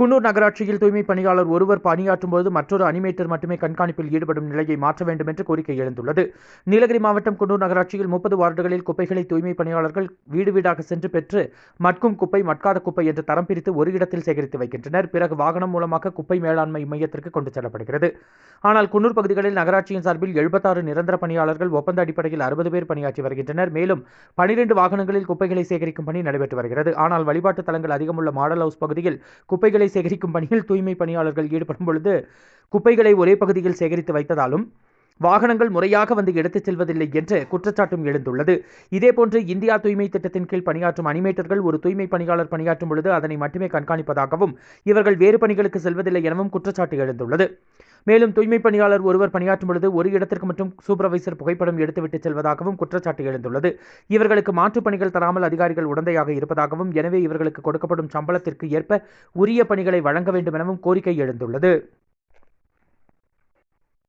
குன்னூர் நகராட்சியில் தூய்மை பணியாளர் ஒருவர் பணியாற்றும் போது மற்றொரு அனிமேட்டர் மட்டுமே கண்காணிப்பில் ஈடுபடும் நிலையை மாற்ற வேண்டும் என்று கோரிக்கை எழுந்துள்ளது. நீலகிரி மாவட்டம் குன்னூர் நகராட்சியில் முப்பது வார்டுகளில் குப்பைகளை தூய்மை பணியாளர்கள் வீடு வீடாக சென்று பெற்று மட்கும் குப்பை மட்காத குப்பை என்று தரம் பிரித்து ஒரு இடத்தில் சேகரித்து வைக்கின்றனர். பிறகு வாகனம் மூலமாக குப்பை மேலாண்மை மையத்திற்கு கொண்டு செல்லப்படுகிறது. ஆனால் குன்னூர் பகுதிகளில் நகராட்சியின் சார்பில் எழுபத்தாறு நிரந்தர பணியாளர்கள் ஒப்பந்த அடிப்படையில் அறுபது பேர் பணியாற்றி வருகின்றனர். மேலும் பனிரெண்டு வாகனங்களில் குப்பைகளை சேகரிக்கும் பணி நடைபெற்று வருகிறது. ஆனால் வழிபாட்டு தலங்கள் அதிகமுள்ள மாடல் ஹவுஸ் பகுதியில் குப்பைகளை சேகரிக்கும் பணியில் தூய்மை பணியாளர்கள் ஈடுபடும் பொழுது குப்பைகளை ஒரே பகுதியில் சேகரித்து வைத்ததாலும் வாகனங்கள் முறையாக வந்து எடுத்துச் செல்வதில்லை என்று குற்றச்சாட்டும் எழுந்துள்ளது. இதேபோன்று இந்தியா தூய்மை திட்டத்தின் கீழ் பணியாற்றும் அனிமேட்டர்கள் ஒரு தூய்மை பணியாளர் பணியாற்றும் பொழுது அதனை மட்டுமே கண்காணிப்பதாகவும் இவர்கள் வேறு பணிகளுக்கு செல்வதில்லை எனவும் குற்றச்சாட்டு எழுந்துள்ளது. மேலும் தூய்மை பணியாளர் ஒருவர் பணியாற்றும் பொழுது ஒரு இடத்திற்கு மட்டும் சூப்பர்வைசர் புகைப்படம் எடுத்துவிட்டு செல்வதாகவும் குற்றச்சாட்டு எழுந்துள்ளது. இவர்களுக்கு மாற்றுப் பணிகள் தராமல் அதிகாரிகள் உடந்தையாக இருப்பதாகவும் எனவே இவர்களுக்கு கொடுக்கப்படும் சம்பளத்திற்கு ஏற்ப உரிய பணிகளை வழங்க வேண்டும் எனவும் கோரிக்கை எழுந்துள்ளது.